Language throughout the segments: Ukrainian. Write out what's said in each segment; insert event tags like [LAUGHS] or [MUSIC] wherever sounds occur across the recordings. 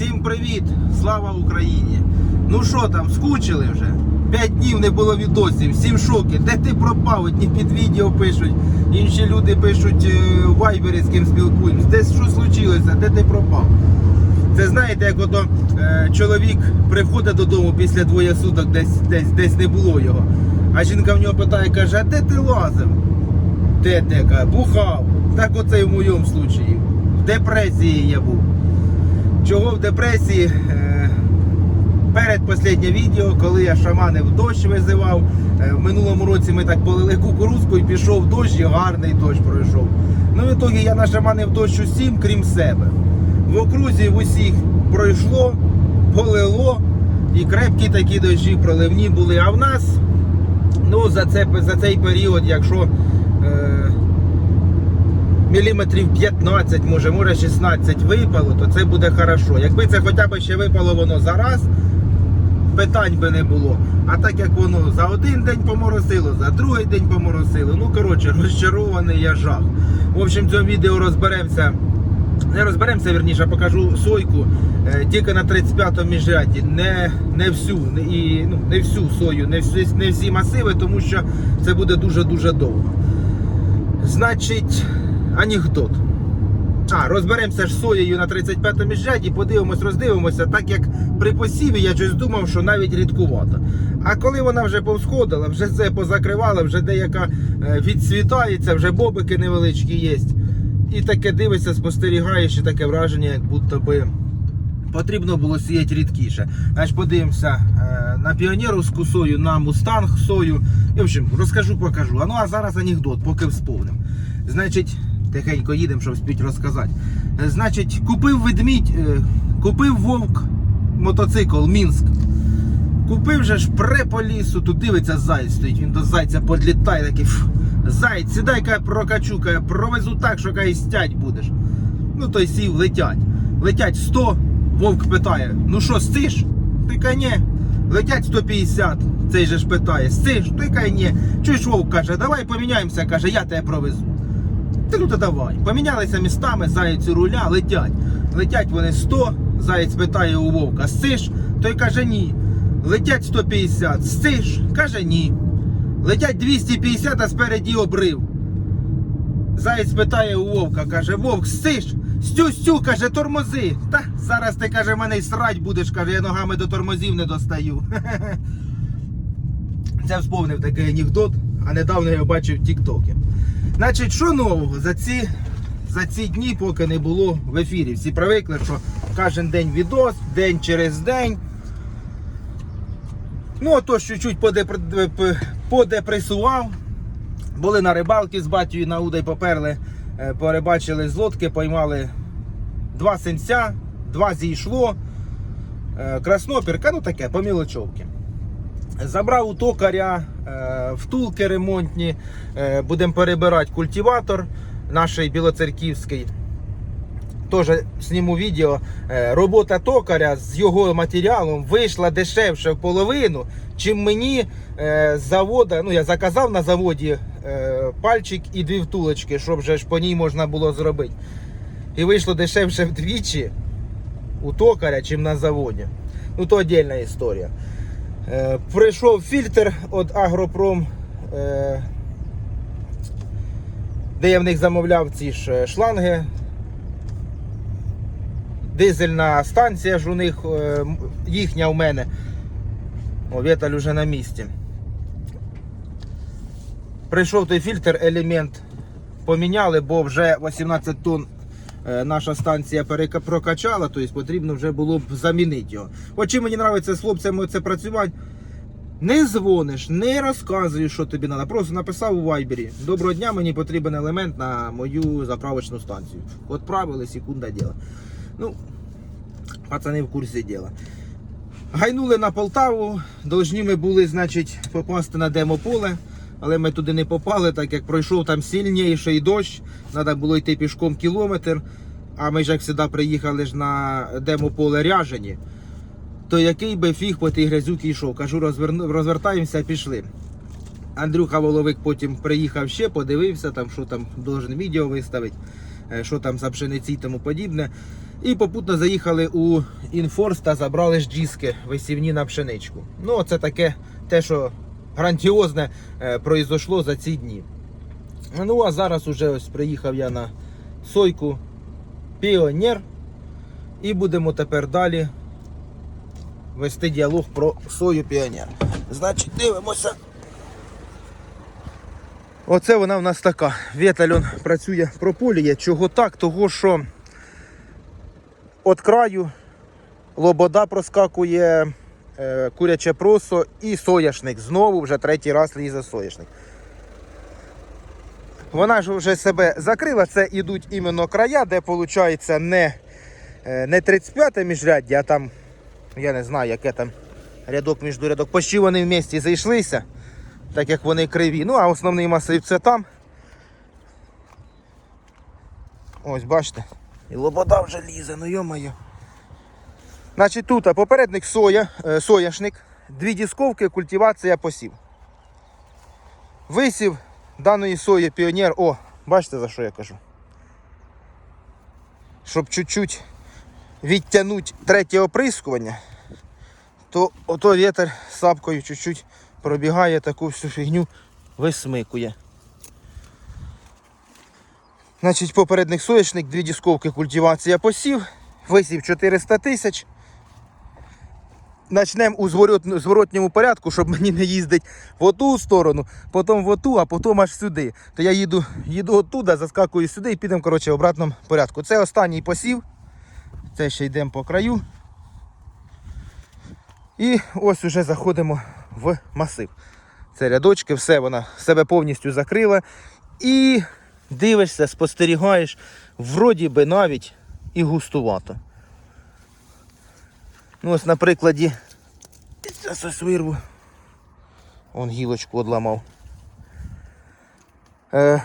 Всім привіт! Слава Україні! Ну що там, скучили вже? П'ять днів не було відосів, всім в шокі. Де ти пропав? Одні під відео пишуть, інші люди пишуть е, в вайбері, з ким спілкуємось. Десь що случилося, де ти пропав? Це знаєте, як ото е, чоловік приходить додому після двоє суток, десь, десь, десь не було його. А жінка в нього питає, каже, а де ти лазив? Де ти? Каже, бухав. Так оце в моєму случаї. В депресії я був. Чого в депресії? Е, Перед останнє відео, коли я шаманив дощ визивав. Е, В минулому році ми так полили кукурузку і пішов дощ, і гарний дощ пройшов. Ну, в ітогі я нашаманив дощ усім, крім себе. В окрузі в усіх пройшло, полило, і крепкі такі дощі проливні були. А в нас, ну, за, це, за цей період, якщо. Міліметрів 15, може, може 16 випало, то це буде хорошо. Якби це хоча б ще випало воно за раз, питань би не було. А так як воно за один день поморосило, за другий день поморосило. Ну, коротше, розчарований я жах. В общем, цьому відео розберемося. Не розберемося, вірніше, покажу сойку е, тільки на 35-му міжряді. Не, не всю, і, ну, не всю сою, не не всі масиви, тому що це буде дуже-дуже довго. Значить, анекдот. А, розберемося ж соєю на 35-му міжряді, подивимось, роздивимося, так як при посіві я щось думав, що навіть рідкувато. А коли вона вже повсходила, вже все позакривала, вже деяка е, відцвітається, вже бобики невеличкі є. І таке дивишся, спостерігаєш, і таке враження, як будто би потрібно було сіяти рідкіше. Значить, подивимося е, на піонерівську сою, на мустанг сою. І, в общем, розкажу, покажу. А ну а зараз анекдот, поки вспомним. Значить, тихенько їдемо, щоб спіть розказати. Е, Значить, купив ведмідь, е, купив вовк мотоцикл Мінськ. Купив же ж пре по лісу, тут дивиться заяць стоїть, він до зайця подлітає такий. «Фу, Зайць, сідай каже, прокачу, каже, провезу так, що каже, стять будеш. Ну той сів, летять. Летять 100, вовк питає, ну що, стиш? Ти ні. Летять 150. Цей же ж питає, стиш? Ти каже, ні. Чуєш, вовк каже, давай поміняємося, каже, я тебе провезу. Ти ну то давай. Помінялися містами, заєць у руля, летять. Летять вони 100, заєць питає у вовка, стиш? Той каже, ні. Летять 150, стиш? Каже, ні. Летять 250, а спереді обрив. Заєць питає у вовка, каже, вовк, стиш? Стю, стю, каже, тормози. Та зараз ти каже, мене й срать будеш, каже, я ногами до тормозів не достаю. [LAUGHS] Це вспомнив такий анекдот, а недавно я бачив в Тіктокі. Значить, що нового за ці, за ці дні, поки не було в ефірі. Всі привикли, що кожен день відос, день через день. Ну, ото чуть-чуть подепр- подепресував. Були на рибалці з батькою на Удай поперли, е, порибачили з лодки, поймали два сенця, два зійшло, е, краснопірка, ну таке, по мілочовки. Забрав у токаря втулки ремонтні, е, будемо перебирати культиватор наш білоцерківський. Теж зніму відео. Е, Робота токаря з його матеріалом вийшла дешевше в половину, чим мені е, з завода. Ну я заказав на заводі е, пальчик і дві втулочки, щоб же ж по ній можна було зробити. І вийшло дешевше вдвічі у токаря, чим на заводі. Ну то віддільна історія. Е, Прийшов фільтр від Агропром, е, де я в них замовляв ці ж е, шланги. Дизельна станція ж у них їхня у мене. О, Віталь уже на місці. Прийшов той фільтр, елемент поміняли, бо вже 18 тонн наша станція прокачала, тобто потрібно вже було б замінити його. От чим мені подобається з хлопцями це працювати. Не дзвониш, не розказуєш, що тобі треба. Просто написав у вайбері. Доброго дня, мені потрібен елемент на мою заправочну станцію. Отправили, секунда діла. Ну, пацани в курсі діла. Гайнули на Полтаву, должні ми були, значить, попасти на демополе, але ми туди не попали, так як пройшов там сильніший дощ, треба було йти пішком кілометр, а ми ж як завжди приїхали ж на демополе ряжені. То який би фіг по тій грязюки йшов? Кажу, розверну, розвертаємося, пішли. Андрюха Воловик потім приїхав ще, подивився, там, що там должен відео виставити, е, що там за пшениці і тому подібне. І попутно заїхали у Інфорс та забрали ж диски висівні на пшеничку. Ну, це таке те, що грандіозне е, произошло за ці дні. Ну, а зараз уже ось приїхав я на сойку Піонер. І будемо тепер далі вести діалог про сою Піонер. Значить, дивимося. Оце вона в нас така. В'ятальон працює прополіє. Чого так? Того що від краю лобода проскакує, куряче просо і соняшник. Знову вже третій раз лізе соняшник. Вона ж вже себе закрила. Це ідуть іменно края, де виходить не, е, не 35 міжряддя, а там, я не знаю, яке там рядок між рядок. Почти вони в місті зайшлися, так як вони криві. Ну, а основний масив це там. Ось, бачите. І лобода вже лізе, ну йо-моє. Значить, тут попередник соя, е, сояшник, дві дісковки, культивація посів. Висів даної сої піонер. О, бачите за що я кажу? Щоб чуть-чуть відтягнути третє оприскування, то ото вітер сапкою чуть-чуть пробігає таку всю фігню, висмикує. Значить, попередник соняшник, дві дісковки культивація посів, висів 400 тисяч. Начнемо у зворот- зворотньому порядку, щоб мені не їздити в оту сторону, потім в оту, а потім аж сюди. То я їду, їду оттуда, заскакую сюди і підемо коротше, в обратному порядку. Це останній посів. Це ще йдемо по краю. І ось уже заходимо в масив. Це рядочки, все вона себе повністю закрила. І дивишся, спостерігаєш, вроді би навіть і густувато. Ну ось на прикладі. Зараз вирву. Он гілочку одламав. Е,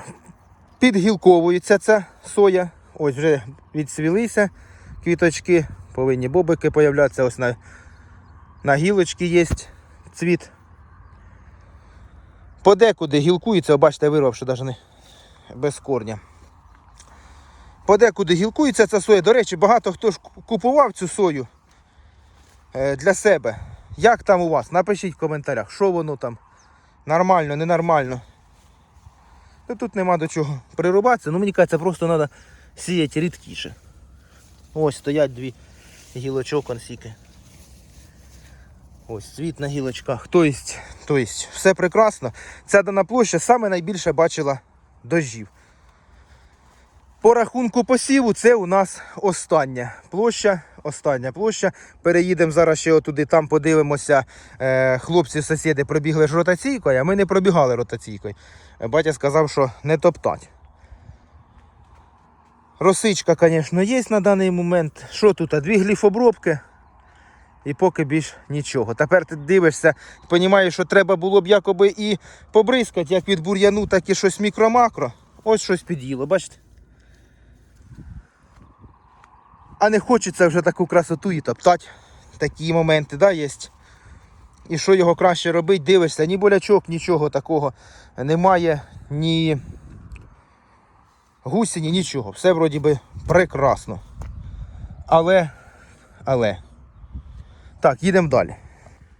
підгілковується ця соя. Ось вже відсвілися квіточки, повинні бобики появлятися. Ось на, на гілочці є цвіт. Подекуди гілкується, бачите, вирвав, що навіть не без корня. Подекуди гілкується ця соя. До речі, багато хто ж купував цю сою для себе. Як там у вас? Напишіть в коментарях, що воно там. Нормально, ненормально. Ну, тут нема до чого прирубатися. Ну, мені кажеться, просто треба сіяти рідкіше. Ось стоять дві гілочок консіки. Ось цвіт на гілочках. Тобто, тобто, все прекрасно. Ця дана площа саме найбільше бачила дождів. По рахунку посіву це у нас остання площа. Остання площа. Переїдемо зараз ще отуди, там подивимося. Е, хлопці, сусіди пробігли ж ротаційкою, а ми не пробігали ротаційкою. Батя сказав, що не топтать. Росичка, звісно, є на даний момент. Що тут? Дві гліфобробки. І поки більш нічого. Тепер ти дивишся розумієш, що треба було б якоби і побризкати, як від бур'яну, так і щось мікро-макро. Ось щось під'їло, бачите? А не хочеться вже таку красоту і топтати. Такі моменти, да, є. І що його краще робити, дивишся, ні болячок, нічого такого немає, ні гусіні, нічого. Все вроді би прекрасно. Але, але. Так, їдемо далі.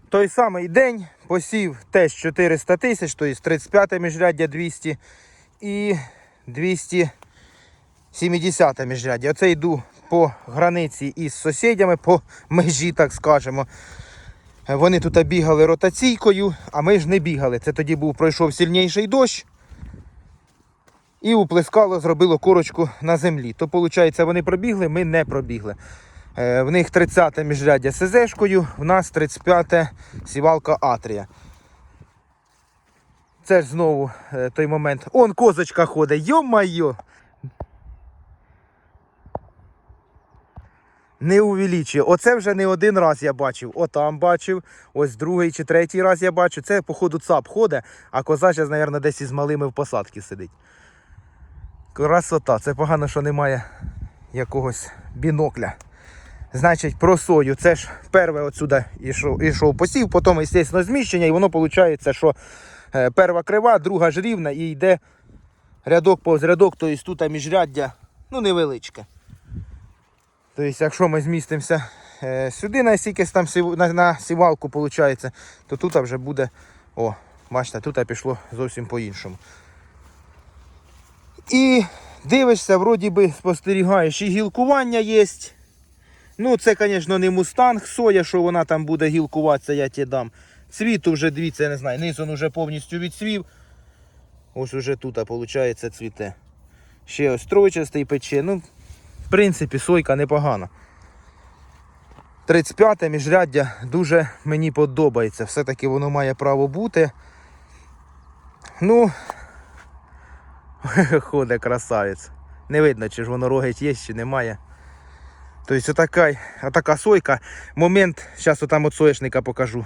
Той самий день посів теж 400 тисяч, тобто 35 міжряддя 200 і 270 міжряддя. Оце йду по границі із сусідями, по межі, так скажемо. Вони тут бігали ротаційкою, а ми ж не бігали. Це тоді був пройшов сильніший дощ. І уплескало, зробило корочку на землі. То, виходить, вони пробігли, ми не пробігли. Е, В них 30-те міжряддя СЗшкою, в нас 35-те сівалка Атрія. Це ж знову е, той момент. Он козочка ходить, йо-майо! Не увеличує. Оце вже не один раз я бачив. Отам бачив, ось другий чи третій раз я бачу. Це, походу, цап ходить, а коза зараз, мабуть, десь із малими в посадці сидить. Красота. Це погано, що немає якогось бінокля. Значить, про сою. Це ж перше отсюди ішов, ішов посів, потім, звісно, зміщення, і воно виходить, що е, перша крива, друга ж рівна і йде рядок повз рядок, тобто тут міжряддя ну, невеличке. Тобто, якщо ми змістимося е, сюди на стільки там на, на сівалку, виходить, то тут вже буде. О, бачите, тут пішло зовсім по-іншому. І дивишся, вроді би спостерігаєш, і гілкування є. Ну, це, звісно, не мустанг, соя, що вона там буде гілкуватися, я ті дам. Цвіту вже, дивіться, я не знаю, низ він вже повністю відсвів. Ось уже тут, виходить, цвіте. Ще ось тройчастий пече. Ну, в принципі, сойка непогана. 35-те міжряддя дуже мені подобається. Все-таки воно має право бути. Ну, [LAUGHS] ходить красавець. Не видно, чи ж воно рогить є, чи немає. Тобто отака, отака сойка. Момент, зараз там от соєшника покажу.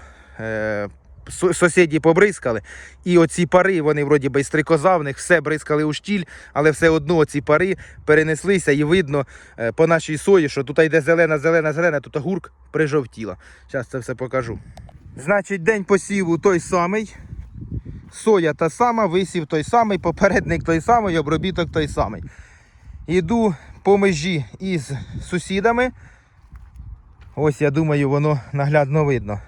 Сусіді побризкали. І оці пари, вони вроді би стрикоза, в них все бризкали у штіль, але все одно ці пари перенеслися і видно е, по нашій сої, що тут йде зелена, зелена, зелена, тут гурк прижовтіла. Зараз це все покажу. Значить, день посіву той самий. Соя та сама, висів той самий, попередник той самий, обробіток той самий. Іду по межі із сусідами. Ось я думаю, воно наглядно видно.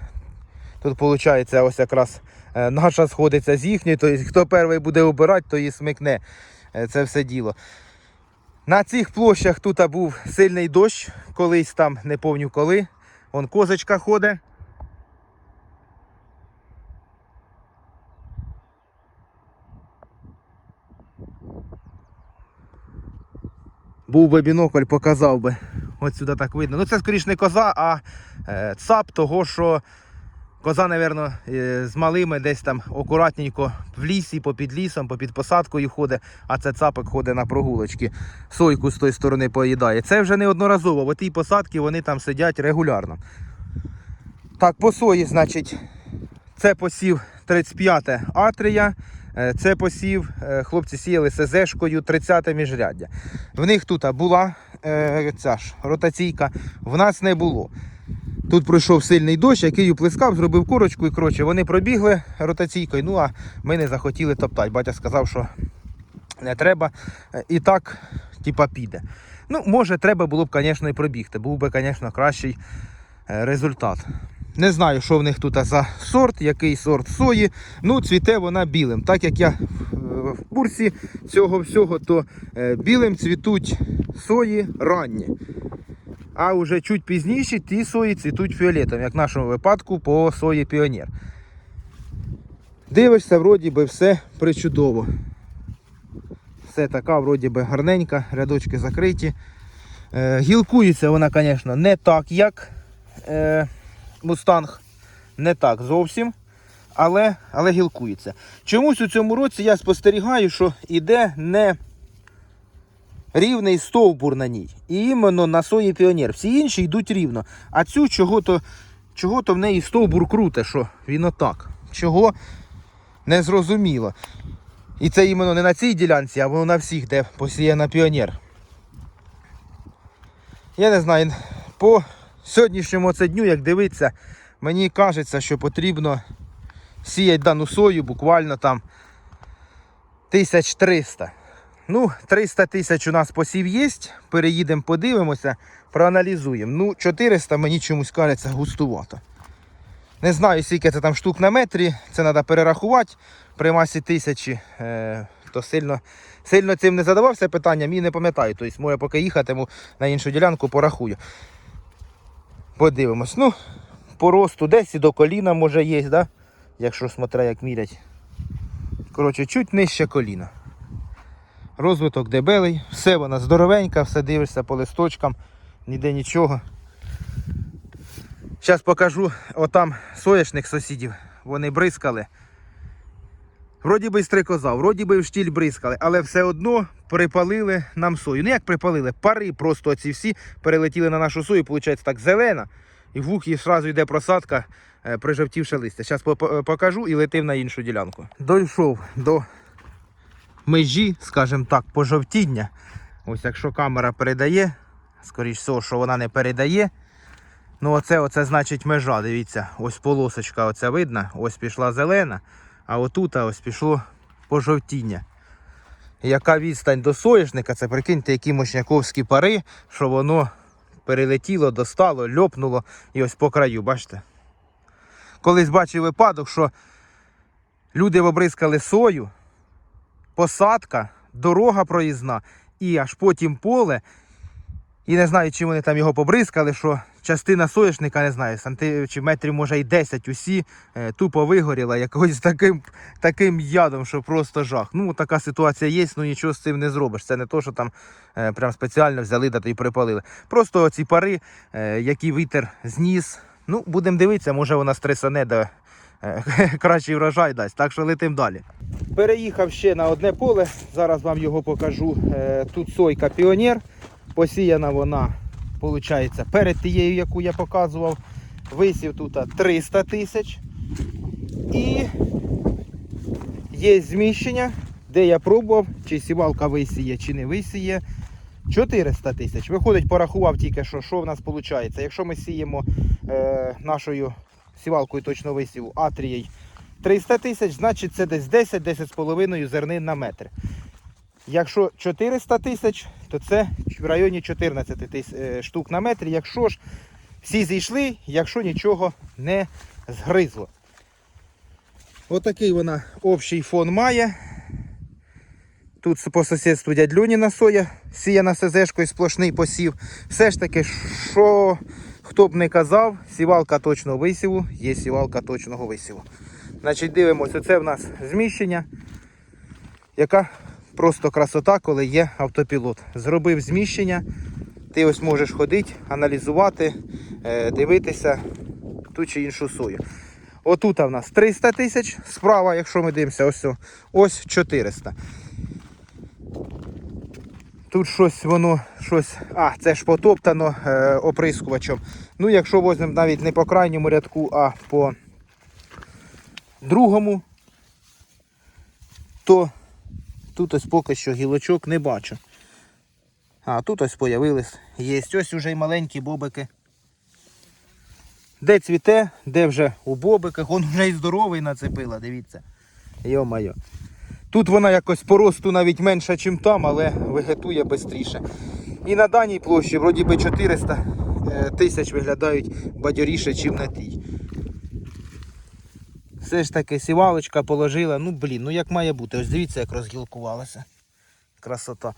Тут виходить, ось якраз е, наша сходиться з їхньою, тобто хто перший буде обирати, то і смикне е, це все діло. На цих площах тут був сильний дощ, колись там не пам'ятаю коли. Вон козочка ходить. Був би бінокль, показав би. От сюди так видно. Ну це скоріш не коза, а е, цап того, що коза, мабуть, з малими десь там акуратненько в лісі, попід лісом, попід посадкою ходить, а це цапик ходить на прогулочки. Сойку з тої сторони поїдає. Це вже неодноразово. В тій посадці вони там сидять регулярно. Так, по сої, значить, це посів 35-те атрія. Е, Це посів, е, хлопці сіяли СЗшкою 30 міжряддя. В них тут була е, ця ж ротаційка, в нас не було. Тут пройшов сильний дощ, який уплескав, зробив корочку і коротше, вони пробігли ротаційкою, ну а ми не захотіли топтати. Батя сказав, що не треба. І так, типа, піде. Ну, може, треба було б, звісно, і пробігти. Був би, звісно, кращий е, результат. Не знаю, що в них тут за сорт, який сорт сої. Ну, цвіте вона білим. Так як я е, в курсі цього всього, то е, білим цвітуть сої ранні. А вже чуть пізніше ті сої цвітуть фіолетом, як в нашому випадку по сої піонер. Дивишся, вроді би все причудово. Все така, вроді би, гарненька, рядочки закриті. Е, гілкується вона, звісно, не так, як е, мустанг. Не так зовсім. Але, але гілкується. Чомусь у цьому році я спостерігаю, що іде не рівний стовбур на ній. І іменно на сої піонер. Всі інші йдуть рівно. А цю чого-то чого-то в неї стовбур круте, що він отак. Чого не зрозуміло. І це іменно не на цій ділянці, а воно на всіх, де посіяна піонер. Я не знаю, по сьогоднішньому це дню, як дивитися, мені кажеться, що потрібно сіяти дану сою буквально там 1300. Ну, 300 тисяч у нас посів є. Переїдемо, подивимося, проаналізуємо. Ну, 400 мені чомусь кажеться густувато. Не знаю, скільки це там штук на метрі, це треба перерахувати при масі тисячі. Е, то сильно, сильно цим не задавався питанням і не пам'ятаю. Тобто, може, поки їхатиму на іншу ділянку, порахую. Подивимось. Ну, по росту десь і до коліна може є, да? якщо смотря як мірять. Коротше, чуть нижче коліна. Розвиток дебелий, все вона здоровенька, все дивишся по листочкам, ніде нічого. Зараз покажу, отам соняшник сусідів, вони бризкали. Вроді би й стрикоза, вроді би в штіль бризкали, але все одно припалили нам сою. Ну як припалили? Пари просто ці всі перелетіли на нашу сою, виходить так зелена, і в вух їй одразу йде просадка, е, прижавтівше листя. Зараз покажу і летив на іншу ділянку. Дійшов до межі, скажімо так, пожовтіння. Ось якщо камера передає, скоріш всього, що вона не передає. Ну, оце, оце значить межа. Дивіться, ось полосочка оця видна, ось пішла зелена, а отут ось пішло пожовтіння. Яка відстань до соняшника, це прикиньте, які мощняковські пари, що воно перелетіло, достало, льопнуло і ось по краю, бачите? Колись бачив випадок, що люди обризкали сою, посадка, дорога проїзна і аж потім поле. І не знаю, чи вони там його побризкали, що частина соняшника, не знаю, санти метрів може й 10 усі е, тупо вигоріла якось таким, таким ядом, що просто жах. Ну, така ситуація є, ну нічого з цим не зробиш. Це не то, що там е, прям спеціально взяли да й припалили. Просто ці пари, е, які вітер зніс. Ну, будемо дивитися, може вона стресане, е, [LAUGHS] кращий врожай дасть. Так що летим далі. Переїхав ще на одне поле, зараз вам його покажу. Е, Тут сойка піонер. Посіяна вона, виходить, перед тією, яку я показував. Висів тут 300 тисяч. І є зміщення, де я пробував, чи сівалка висіє, чи не висіє. 400 тисяч. Виходить, порахував тільки, що що в нас виходить. Якщо ми сіємо е, нашою сівалкою точно висіву атрієй 300 тисяч, значить це десь 10-10,5 зернин на метр. Якщо 400 тисяч, то це в районі 14 тисяч е, штук на метр. Якщо ж всі зійшли, якщо нічого не згризло. Отакий вона общий фон має. Тут по сусідству дядь Люніна соя, сіяна СЗшкою, сплошний посів. Все ж таки, що хто б не казав, сівалка точного висіву, є сівалка точного висіву. Значить, дивимося, це в нас зміщення, яка просто красота, коли є автопілот. Зробив зміщення, ти ось можеш ходити, аналізувати, е, дивитися ту чи іншу сою. Отут в нас 300 тисяч, справа, якщо ми дивимося, ось, ось 400. Тут щось воно, щось. А, це ж потоптано е, оприскувачем. Ну, якщо візьмемо навіть не по крайньому рядку, а по другому, то тут ось поки що гілочок не бачу. А тут ось появились. Є ось уже й маленькі бобики. Де цвіте, де вже у бобиках, он вже й здоровий нацепила, дивіться. Йо-майо. Тут вона якось по росту навіть менша, ніж там, але вегетує швидше. І на даній площі, вроді би 400 е, тисяч виглядають бадьоріше, ніж на тій. Все ж таки сівалочка положила. Ну блін, ну як має бути. Ось дивіться, як розгілкувалася. Красота.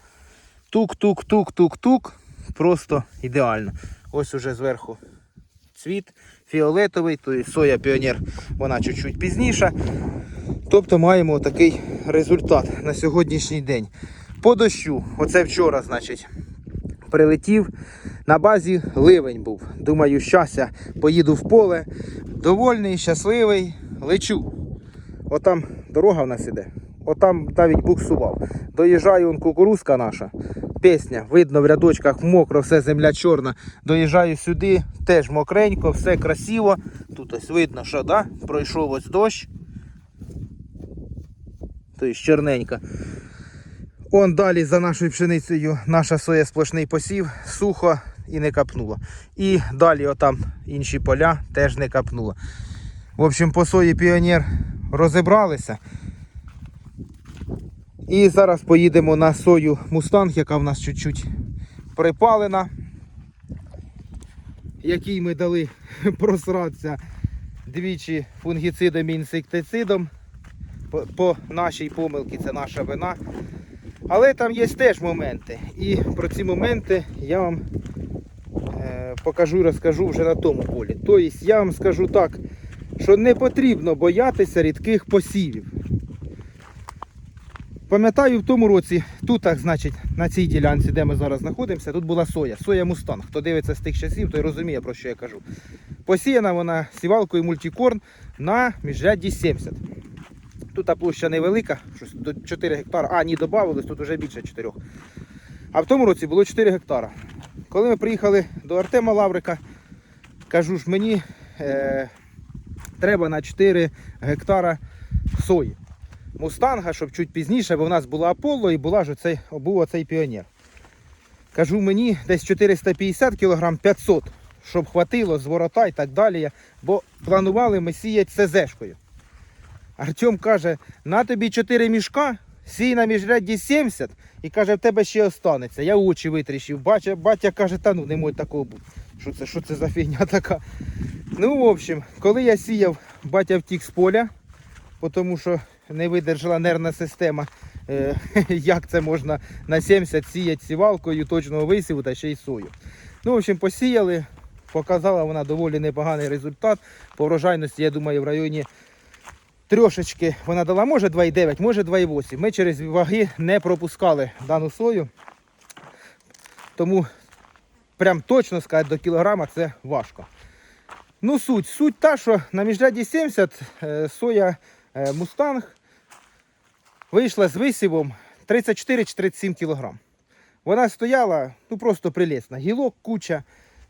Тук-тук-тук-тук-тук. Просто ідеально. Ось уже зверху цвіт фіолетовий, то є соя піонер, вона чуть-чуть пізніша. Тобто маємо такий результат на сьогоднішній день. По дощу, оце вчора, значить, прилетів. На базі ливень був. Думаю, щастя, поїду в поле. Довольний, щасливий, лечу. Отам дорога в нас іде. Отам навіть буксував. Доїжджаю он кукурузка наша. Пісня, видно в рядочках мокро, все земля чорна. Доїжджаю сюди, теж мокренько, все красиво. Тут ось видно, що да, пройшов ось дощ. Тобто чорненька. Он далі за нашою пшеницею наша соя сплошний посів, сухо і не капнуло. І далі отам інші поля теж не капнуло. В общем, по сої піонер розібралися. І зараз поїдемо на сою Мустанг, яка в нас чуть-чуть припалена. Якій ми дали [LAUGHS] просратися двічі фунгіцидом і інсектицидом. По, по нашій помилці це наша вина. Але там є теж моменти. І про ці моменти я вам е, покажу і розкажу вже на тому полі. Тобто я вам скажу так, що не потрібно боятися рідких посівів. Пам'ятаю, в тому році, тут, значить, на цій ділянці, де ми зараз знаходимося, тут була соя. Соя Мустанг. Хто дивиться з тих часів, той розуміє, про що я кажу. Посіяна вона сівалкою мультикорн на міжрядді 70. Тут та площа невелика, щось до 4 гектара. А, ні, додавалось, тут вже більше 4. А в тому році було 4 гектара. Коли ми приїхали до Артема Лаврика, кажу ж, мені е, треба на 4 гектара сої. Мустанга, щоб чуть пізніше, бо в нас була Аполло і була ж оцей, був оцей піонер. Кажу, мені десь 450 кг 500, щоб хватило з ворота і так далі. Бо планували ми сіяти СЗшкою. Артем каже, на тобі 4 мішка сій на міжрядді 70 і каже, в тебе ще останеться. Я очі витріщив. Батя, батя каже, та ну не може такого бути. Що це, що це за фігня така? Ну, в общем, коли я сіяв, батя втік з поля, тому що не видержала нервна система. е, [LAUGHS] Як це можна на 70 сіяти сівалкою точного висіву та ще й сою. Ну, в общем, посіяли, показала вона доволі непоганий результат. По врожайності, я думаю, в районі трошечки вона дала, може 2,9, може 2,8. Ми через ваги не пропускали дану сою. Тому прям точно сказати до кілограма це важко. Ну, суть. Суть та, що на міжряді 70 е, соя е, Мустанг вийшла з висівом 34-37 кг. Вона стояла ну просто прелісна. Гілок куча,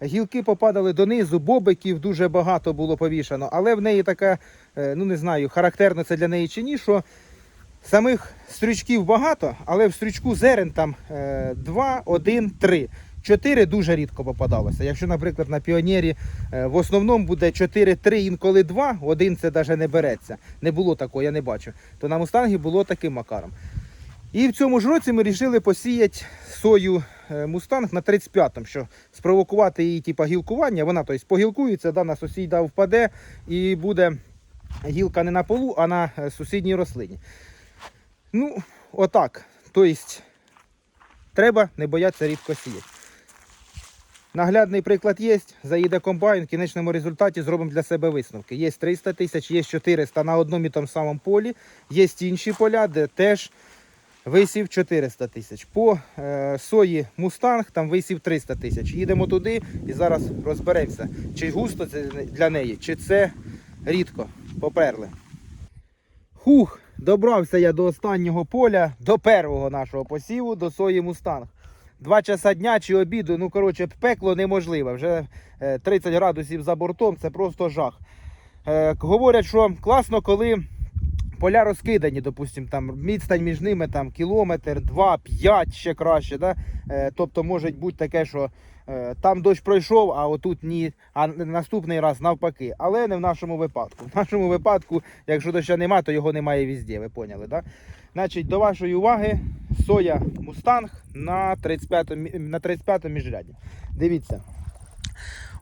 гілки попадали донизу, бобиків дуже багато було повішано, але в неї така, е, ну не знаю, характерно це для неї чи ні, що самих стрючків багато, але в стрючку зерен там 2, 1, 3. 4 дуже рідко попадалося. Якщо, наприклад, на піонері е, в основному буде 4-3, інколи 2, один це навіть не береться. Не було такого, я не бачу. То на мустангі було таким макаром. І в цьому ж році ми вирішили посіяти сою е, мустанг на 35-му, що спровокувати її типу, гілкування. Вона тобто, погілкується, да, на сусіда впаде і буде гілка не на полу, а на е, сусідній рослині. Ну, отак. Тобто, треба не боятися рідко сіяти. Наглядний приклад є, заїде комбайн, в кінечному результаті зробимо для себе висновки. Є 300 тисяч, є 400 на одному і тому самому полі, є інші поля, де теж висів 400 тисяч. По е, сої Мустанг там висів 300 тисяч. Їдемо туди і зараз розберемося, чи густо це для неї, чи це рідко. Поперли. Хух, добрався я до останнього поля, до першого нашого посіву, до сої Мустанг. Два часа дня чи обіду, ну коротше, пекло неможливе. Вже е, 30 градусів за бортом, це просто жах. Е, говорять, що класно, коли поля розкидані, допустим, там відстань між ними там кілометр, два, п'ять ще краще. Да? Е, тобто може бути таке, що е, там дощ пройшов, а отут ні, а наступний раз навпаки. Але не в нашому випадку. В нашому випадку, якщо доща немає, то його немає везде, ви поняли, да? Значить, до вашої уваги, соя Мустанг на 35 на 35 міжряді. Дивіться.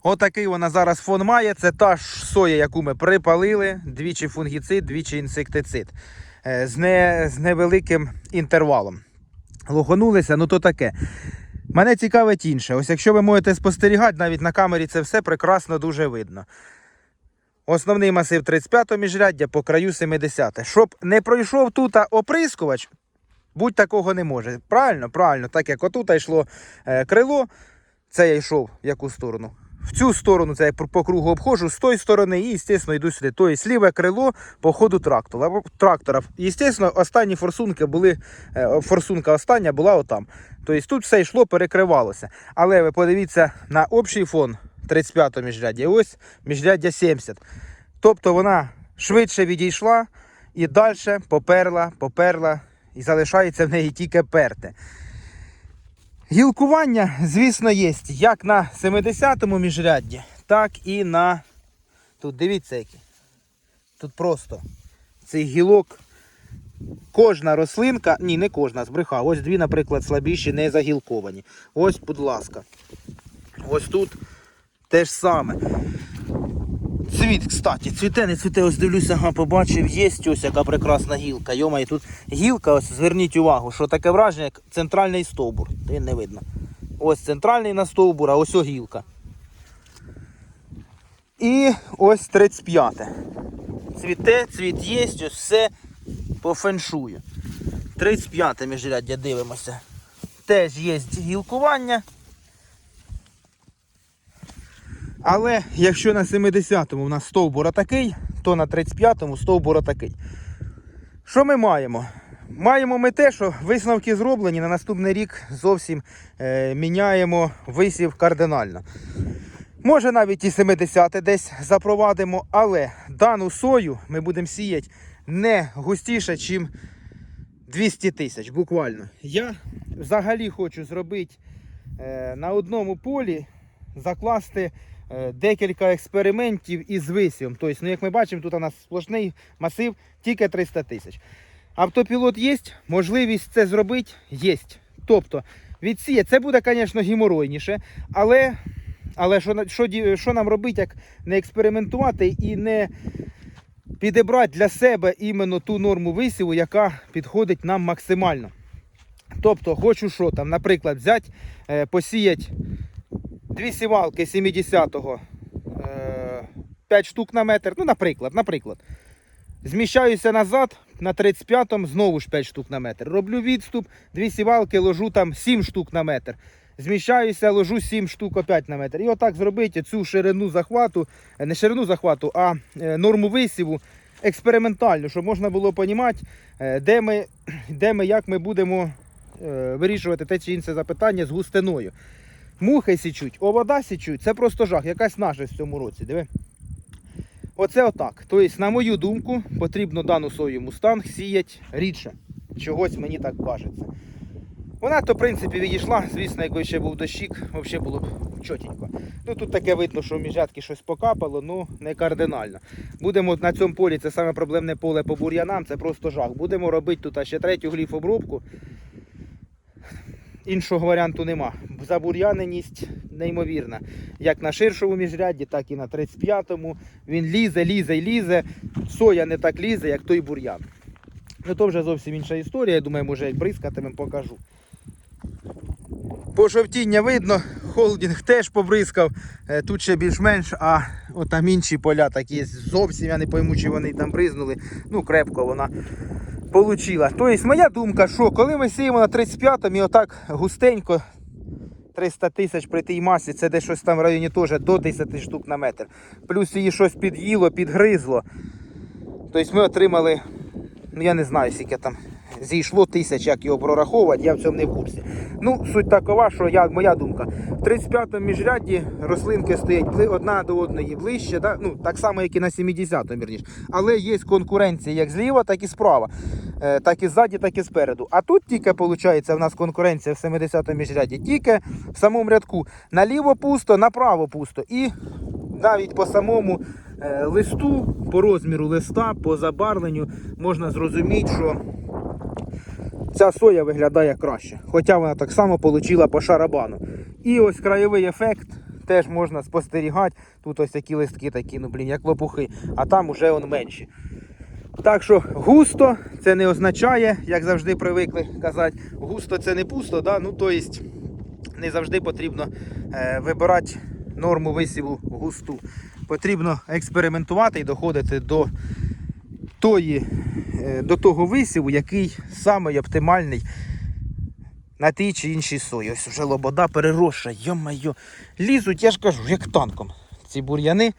Отакий вона зараз фон має. Це та ж соя, яку ми припалили, двічі фунгіцид, двічі інсектицид. Е, З, не, з невеликим інтервалом. Лоханулися, ну то таке. Мене цікавить інше. Ось якщо ви можете спостерігати, навіть на камері це все прекрасно дуже видно. Основний масив 35-го міжряддя по краю 70. Щоб не пройшов тут оприскувач, будь такого не може. Правильно, правильно, так як отут йшло е, крило, це я йшов в яку сторону. В цю сторону це я по кругу обходжу, з тої сторони і, звісно, йду сюди. Тобто ліве крило по ходу трактора. трактора. Звісно, останні форсунки були, е, форсунка остання була отам. Тобто тут все йшло, перекривалося. Але ви подивіться на общий фон 35 міжряддя, і ось міжряддя 70. Тобто вона швидше відійшла і далі поперла, поперла, і залишається в неї тільки перте. Гілкування, звісно, є як на 70-му міжрядді, так і на. Тут дивіться які. Тут просто цей гілок. Кожна рослинка, ні, не кожна, збрехав. Ось дві, наприклад, слабіші, не загілковані. Ось, будь ласка. Ось тут те ж саме. Цвіт, кстати, цвіте, не цвіте, ось дивлюся, ага, побачив, є ось яка прекрасна гілка. Йома, і тут гілка, ось зверніть увагу, що таке враження, як центральний стовбур. Та не видно. Ось центральний на стовбур, а ось о гілка. І ось 35. Цвіте, цвіт є, ось все по феншую. 35 міжряддя дивимося. Теж є гілкування. Але якщо на 70-му у нас стовбур такий, то на 35-му стовбур такий. Що ми маємо? Маємо ми те, що висновки зроблені, на наступний рік зовсім е, міняємо висів кардинально. Може навіть і 70 десь запровадимо, але дану сою ми будемо сіяти не густіше, ніж 200 тисяч. Буквально. Я взагалі хочу зробити е, на одному полі закласти декілька експериментів із висівом. Тобто, ну, як ми бачимо, тут у нас сплошний масив тільки 300 тисяч. Автопілот є, можливість це зробити є. Тобто, відсіє, це буде, звісно, геморойніше, але, але що, що, що нам робити, як не експериментувати і не підібрати для себе іменно ту норму висіву, яка підходить нам максимально. Тобто, хочу що там, наприклад, взяти, е, посіяти дві сівалки 70-го, е, 5 штук на метр, ну, наприклад, наприклад. Зміщаюся назад на 35-му, знову ж 5 штук на метр. Роблю відступ, дві сівалки ложу там 7 штук на метр. Зміщаюся, ложу 7 штук опять на метр. І отак зробити цю ширину захвату, е, не ширину захвату, а е, норму висіву експериментально, щоб можна було розуміти, де ми, де ми, як ми будемо е, вирішувати те чи інше запитання з густиною. Мухи січуть, овода січуть, це просто жах, якась нажисть в цьому році. Диви. Оце отак. Тобто, на мою думку, потрібно дану сою мустанг сіяти рідше. Чогось мені так кажеться. Вона то, в принципі, відійшла. Звісно, якби ще був дощик, взагалі було б чотенько. Ну тут таке видно, що в міжрядки щось покапало, ну не кардинально. Будемо на цьому полі, це саме проблемне поле по бур'янам, це просто жах. Будемо робити тут ще третю гліфобробку. Іншого варіанту нема. Забур'яненість неймовірна. Як на ширшому міжрядді, так і на 35-му. Він лізе, лізе і лізе. Соя не так лізе, як той бур'ян. Ну то вже зовсім інша історія. Я думаю, може як бризкатимем, покажу. Пожовтіння видно, холдинг теж побризкав. Е, Тут ще більш-менш, а отам інші поля такі зовсім я не пойму, чи вони там бризнули. Ну, крепко вона получила. Тобто, моя думка, що коли ми сіємо на 35-му і отак густенько 300 тисяч при тій масі, це десь щось там в районі теж до 10 штук на метр. Плюс її щось під'їло, підгризло. Тобто ми отримали, ну я не знаю, скільки там зійшло тисяч, як його прораховувати, я в цьому не в курсі. Ну, суть такова, що я, моя думка. В 35-му міжрядді рослинки стоять одна до одної ближче, да? ну, так само, як і на 70-му, вірніше. Але є конкуренція як зліва, так і справа. Е, так і ззаді, так і спереду. А тут тільки, виходить, в нас конкуренція в 70-му міжряді, тільки в самому рядку. Наліво пусто, направо пусто. І навіть по самому е, листу, по розміру листа, по забарвленню можна зрозуміти, що ця соя виглядає краще. Хоча вона так само отримала по шарабану. І ось краєвий ефект теж можна спостерігати. Тут ось такі листки такі, ну блін, як лопухи, а там уже он менші. Так що густо це не означає, як завжди привикли казати, густо це не пусто, да? ну то есть не завжди потрібно е, вибирати норму висіву густу. Потрібно експериментувати і доходити до, тої, е, до того висіву, який самий оптимальний на тій чи іншій сої. Ось вже лобода переросша, йо-майо. Лізуть, я ж кажу, як танком. Ці бур'яни.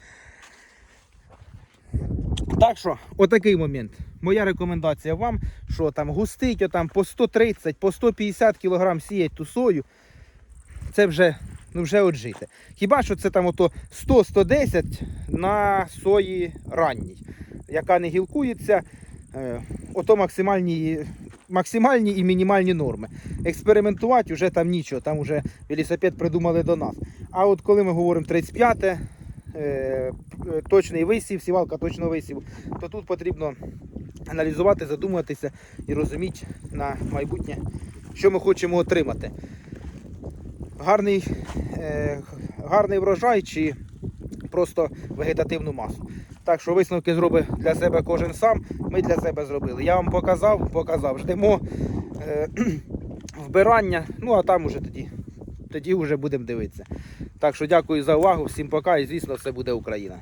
Так що, отакий момент. Моя рекомендація вам, що там густить отам по 130, по 150 кг сіять ту сою, це вже, ну вже от. Хіба що це там ото 100-110 на сої ранній, яка не гілкується, е, ото максимальні, максимальні і мінімальні норми. Експериментувати вже там нічого, там вже велосипед придумали до нас. А от коли ми говоримо 35 е, точний висів, сівалка точного висіву, то тут потрібно аналізувати, задумуватися і розуміти на майбутнє, що ми хочемо отримати. Гарний, е, гарний врожай чи просто вегетативну масу. Так що висновки зробить для себе кожен сам. Ми для себе зробили. Я вам показав, показав. Ждемо е, [CLEARS THROAT] вбирання, ну а там уже тоді, тоді вже будемо дивитися. Так що дякую за увагу, всім пока і звісно, все буде Україна.